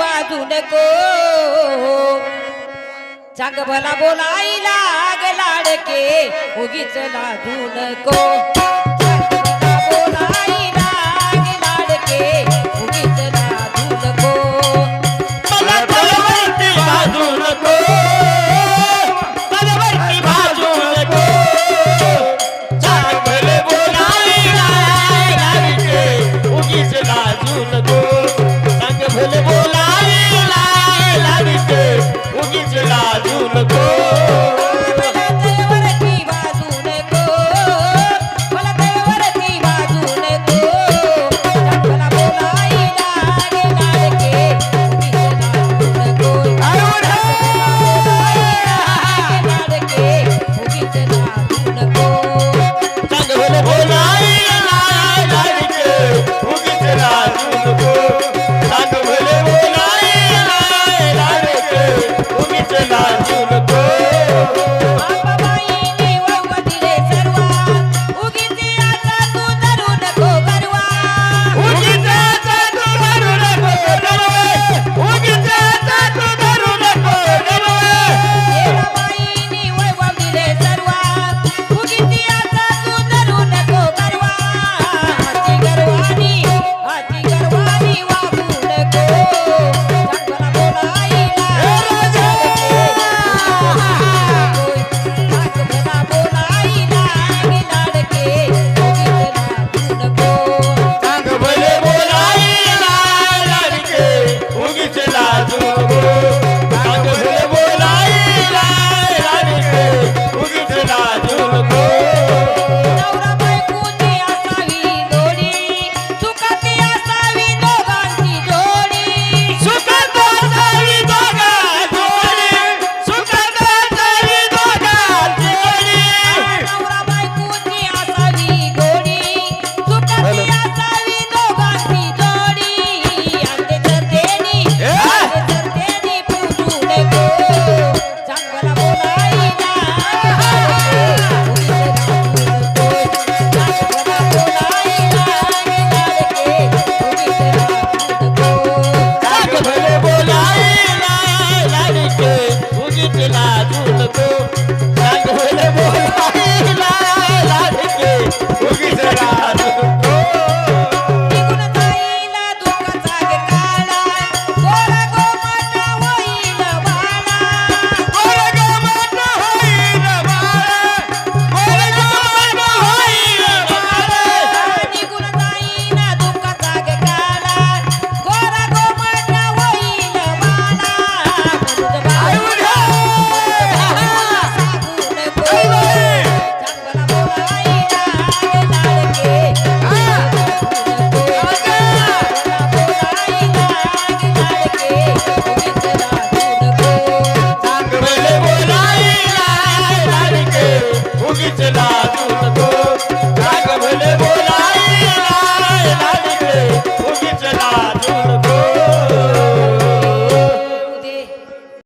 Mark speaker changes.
Speaker 1: बाई बाजू नको चांग भला बोलायला लाग लाडके उगीच लाजू नको किसला झुलको